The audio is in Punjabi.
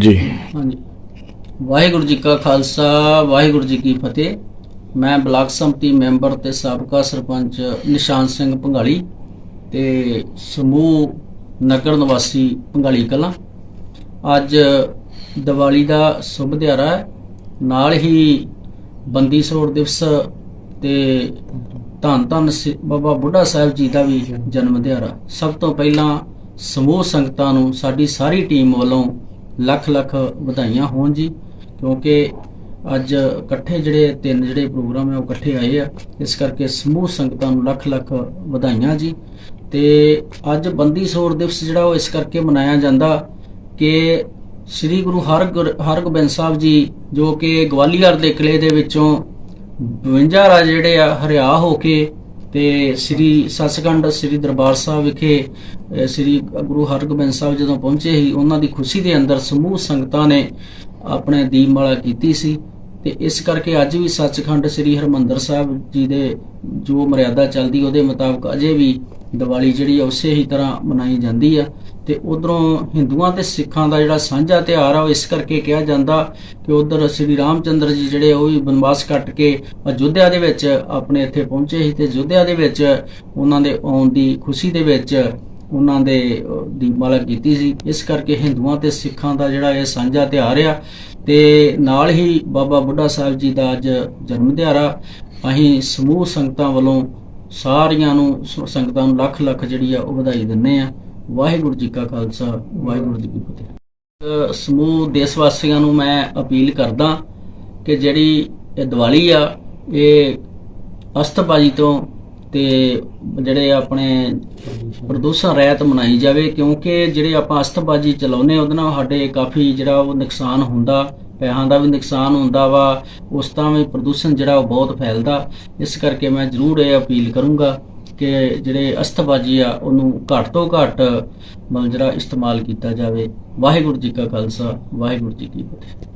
ਜੀ। ਹਾਂਜੀ। ਵਾਹਿਗੁਰੂ ਜੀ ਕਾ ਖਾਲਸਾ, ਵਾਹਿਗੁਰੂ ਜੀ ਕੀ ਫਤਿਹ। ਮੈਂ ਬਲਾਕ ਸੰਮਤੀ ਮੈਂਬਰ ਤੇ ਸਾਬਕਾ ਸਰਪੰਚ ਨਿਸ਼ਾਨ ਸਿੰਘ ਭੰਗਾਲੀ ਤੇ ਸਮੂਹ ਨਗਰ ਨਿਵਾਸੀ ਭੰਗਾਲੀ ਕਲਾਂ। ਅੱਜ ਦੀਵਾਲੀ ਦਾ ਸ਼ੁਭ ਦਿਹਾੜਾ ਹੈ। ਨਾਲ ਹੀ ਬੰਦੀ ਛੋੜ ਦਿਵਸ ਤੇ ਧੰਨ ਧੰਨ ਸਿ- ਬਾਬਾ ਬੁੱਢਾ ਸਾਹਿਬ ਜੀ ਦਾ ਵੀ ਜਨਮ ਦਿਹਾੜਾ। ਸਭ ਤੋਂ ਪਹਿਲਾਂ ਸਮੂਹ ਸੰਗਤਾਂ ਨੂੰ ਸਾਡੀ ਸਾਰੀ ਟੀਮ ਵੱਲੋਂ ਲੱਖ ਲੱਖ ਵਧਾਈਆਂ ਹੋਣ ਜੀ, ਕਿਉਂਕਿ ਅੱਜ ਇਕੱਠੇ ਜਿਹੜੇ ਤਿੰਨ ਜਿਹੜੇ ਪ੍ਰੋਗਰਾਮ ਹੈ ਉਹ ਇਕੱਠੇ ਆਏ ਆ, ਇਸ ਕਰਕੇ ਸਮੂਹ ਸੰਗਤਾਂ ਨੂੰ ਲੱਖ ਲੱਖ ਵਧਾਈਆਂ ਜੀ। ਤੇ ਅੱਜ ਬੰਦੀ ਸੋਰ ਦਿਵਸ ਜਿਹੜਾ ਉਹ ਇਸ ਕਰਕੇ ਮਨਾਇਆ ਜਾਂਦਾ ਕਿ ਸ੍ਰੀ ਗੁਰੂ ਹਰਗੁਰ- ਹਰਗੋਬਿੰਦ ਸਾਹਿਬ ਜੀ, ਜੋ ਕਿ ਗਵਾਲੀਅਰ ਦੇ ਕਿਲੇ ਦੇ ਵਿੱਚੋਂ 52 ਰਾਜੇ ਜਿਹੜੇ ਆ, ਹਰਿਆ ਹੋ ਕੇ ਤੇ ਸ੍ਰੀ ਸੱਚਖੰਡ ਸ੍ਰੀ ਦਰਬਾਰ ਸਾਹਿਬ ਵਿਖੇ ਸ੍ਰੀ ਗੁਰੂ ਹਰਗੋਬਿੰਦ ਸਾਹਿਬ ਜਦੋਂ ਪਹੁੰਚੇ ਸੀ, ਉਹਨਾਂ ਦੀ ਖੁਸ਼ੀ ਦੇ ਅੰਦਰ ਸਮੂਹ ਸੰਗਤਾਂ ਨੇ ਆਪਣੇ ਦੀਪਮਾਲਾ ਕੀਤੀ ਸੀ। ਤੇ ਇਸ ਕਰਕੇ ਅੱਜ ਵੀ ਸੱਚਖੰਡ ਸ੍ਰੀ ਹਰਮੰਦਰ ਸਾਹਿਬ ਜੀ ਦੇ ਜੋ ਮਰਿਆਦਾ ਚੱਲਦੀ, ਉਹਦੇ ਮੁਤਾਬਕ ਅਜੇ ਵੀ ਦੀਵਾਲੀ ਜਿਹੜੀ ਆ, ਉਸੇ ਹੀ ਤਰ੍ਹਾਂ ਮਨਾਈ ਜਾਂਦੀ ਆ। ਤੇ ਉਧਰੋਂ ਹਿੰਦੂਆਂ ਤੇ ਸਿੱਖਾਂ ਦਾ ਜਿਹੜਾ ਸਾਂਝਾ ਤਿਉਹਾਰ ਆ, ਉਹ ਇਸ ਕਰਕੇ ਕਿਹਾ ਜਾਂਦਾ ਕਿ ਉਧਰ ਸ੍ਰੀ ਰਾਮਚੰਦਰ ਜੀ ਜਿਹੜੇ ਉਹ ਵੀ ਬਨਵਾਸ ਕੱਟ ਕੇ ਅਯੁੱਧਿਆ ਦੇ ਵਿੱਚ ਆਪਣੇ ਇੱਥੇ ਪਹੁੰਚੇ ਸੀ ਤੇ ਅਯੁੱਧਿਆ ਦੇ ਵਿੱਚ ਉਹਨਾਂ ਦੇ ਆਉਣ ਦੀ ਖੁਸ਼ੀ ਦੇ ਵਿੱਚ ਉਹਨਾਂ ਦੇ ਦੀਪਮਾਲਾ ਕੀਤੀ ਸੀ। ਇਸ ਕਰਕੇ ਹਿੰਦੂਆਂ ਤੇ ਸਿੱਖਾਂ ਦਾ ਜਿਹੜਾ ਇਹ ਸਾਂਝਾ ਤਿਉਹਾਰ ਆ, ਤੇ ਨਾਲ ਹੀ ਬਾਬਾ ਬੁੱਢਾ ਸਾਹਿਬ ਜੀ ਦਾ ਅੱਜ ਜਨਮ ਦਿਹਾੜਾ, ਅਸੀਂ ਸਮੂਹ ਸੰਗਤਾਂ ਵੱਲੋਂ ਸਾਰੀਆਂ ਨੂੰ ਸੰਗਤਾਂ ਨੂੰ ਲੱਖ ਲੱਖ ਜਿਹੜੀ ਆ ਉਹ ਵਧਾਈ ਦਿੰਨੇ ਆ। ਵਾਹਿਗੁਰੂ ਜੀ ਕਾ ਖਾਲਸਾ, ਵਾਹਿਗੁਰੂ ਜੀ ਕੀ ਫਤਿਹ। ਸਮੂਹ ਦੇਸ਼ ਵਾਸੀਆਂ ਨੂੰ ਮੈਂ ਅਪੀਲ ਕਰਦਾ ਕਿ ਜਿਹੜੀ ਇਹ ਦੀਵਾਲੀ ਆ, ਇਹ ਅਸਤਬਾਜੀ ਤੋਂ ਤੇ ਜਿਹੜੇ ਆਪਣੇ ਪ੍ਰਦੂਸ਼ਣ ਰਹਿਤ ਮਨਾਈ ਜਾਵੇ, ਕਿਉਂਕਿ ਜਿਹੜੇ ਆਪਾਂ ਅਸਤਬਾਜੀ ਚਲਾਉਨੇ ਉਹਦੇ ਨਾਲ ਸਾਡੇ ਕਾਫੀ ਜਿਹੜਾ ਉਹ ਨੁਕਸਾਨ ਹੁੰਦਾ, ਪੈਸਿਆਂ ਦਾ ਵੀ ਨੁਕਸਾਨ ਹੁੰਦਾ ਵਾ, ਉਸ ਤਰ੍ਹਾਂ ਵੀ ਪ੍ਰਦੂਸ਼ਣ ਜਿਹੜਾ ਉਹ ਬਹੁਤ ਫੈਲਦਾ। ਇਸ ਕਰਕੇ ਮੈਂ ਜ਼ਰੂਰ ਇਹ ਅਪੀਲ ਕਰੂੰਗਾ ਕਿ ਜਿਹੜੇ ਅਸਤਬਾਜੀ ਆ, ਉਹਨੂੰ ਘੱਟ ਤੋਂ ਘੱਟ ਮਤਲਬ ਜਿਹੜਾ ਇਸਤੇਮਾਲ ਕੀਤਾ ਜਾਵੇ। ਵਾਹਿਗੁਰੂ ਜੀ ਕਾ ਖਾਲਸਾ, ਵਾਹਿਗੁਰੂ ਜੀ ਕੀ ਫਤਿਹ।